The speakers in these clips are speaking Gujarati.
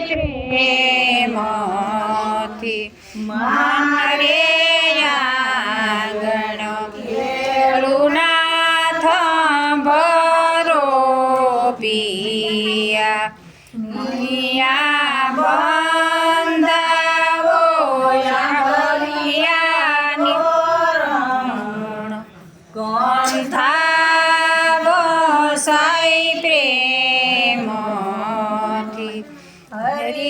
પ્રેમથી. મારે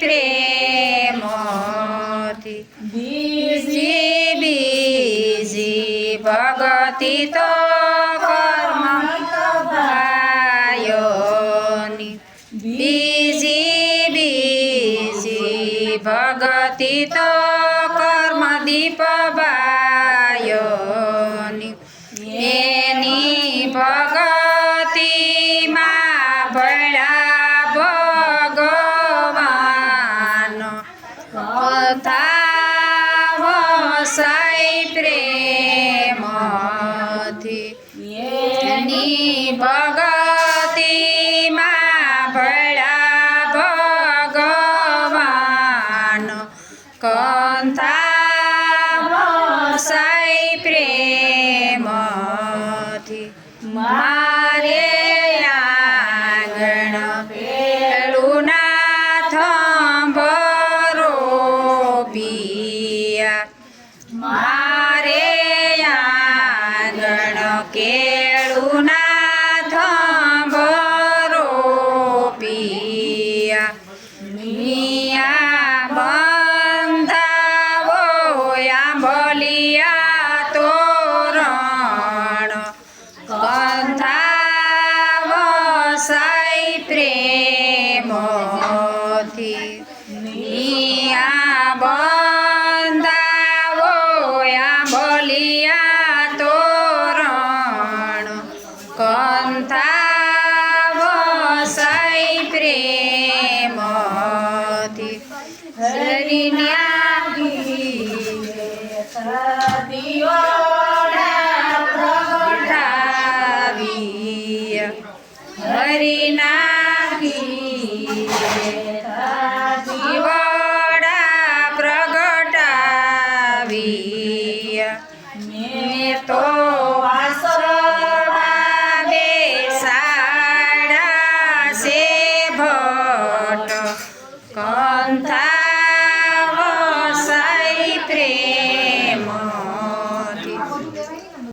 પ્રેમથી બીજી બીજી ભગતિ તો કર્મ ભાયોની બીજી બીજી ભગતિ તો કર્મ દીપ એની ભગતિમાં ભળા ભગવાન. કંથા વસાઈ પ્રેમથી મારે આંગણ પેલું નાથ ભરો પિયા મારે આંગણ કેળું નાથ ભરો પિયા મિયા બંધાવો આંબલિયા તોરણ કંથાવ સાઈ પ્રેમથી સાઈ પ્રેમથી. હરિન્યા થાવ સાઈ પ્રેમ